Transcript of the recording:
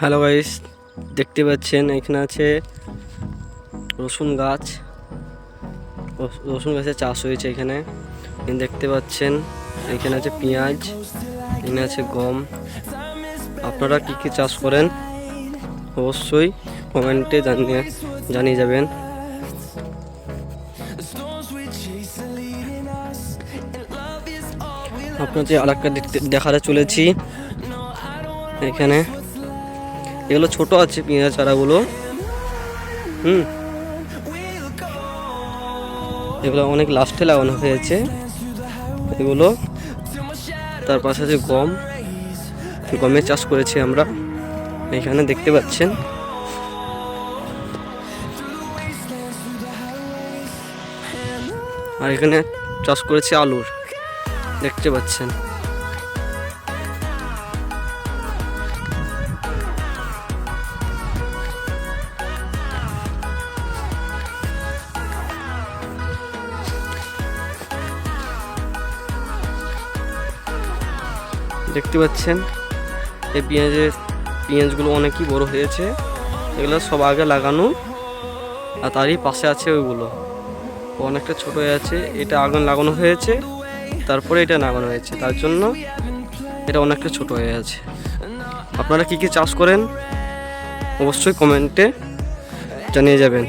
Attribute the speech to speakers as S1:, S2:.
S1: Hello guys দেখতে পাচ্ছেন, এখানে আছে রসুন গাছ। রস- রসুন গাছের চাষ হয়েছে এখানে। দেখতে পাচ্ছেন, এখানে আছে পেঁয়াজ, এখানে আছে গম। আপনারা কি কি চাষ করেন? অবশ্যই কমেন্টে জানিয়ে জানিয়ে যাবেন। আপনাদের আর একটা দেখাতে চলেছি। এখানে এগুলো ছোট আছে পেঁয়াজ চারাগুলো। হুম। এগুলো অনেক লাস্টে লাগানো হয়েছে। এগুলো, তার পাশে আছে গম। গমের চাষ করেছি আমরা। এখানে দেখতে পাচ্ছেন। আর এখানে চাষ করেছি আলুর। দেখতে পাচ্ছেন। দেখতে পাচ্ছেন? এই পেঁয়াজের, পেঁয়াজগুলো অনেকই বড় হয়েছে। এগুলো সব আগে লাগানো। আর তারই পাশে আছে ওইগুলো। অনেকটা ছোট হয়ে আছে। এটা আগুন লাগানো হয়েছে। তারপরে এটা লাগানো হয়েছে। তার জন্য এটা অনেকটা ছোট হয়ে আছে। আপনারা কি কি চাষ করেন? অবশ্যই কমেন্টে জানিয়ে যাবেন।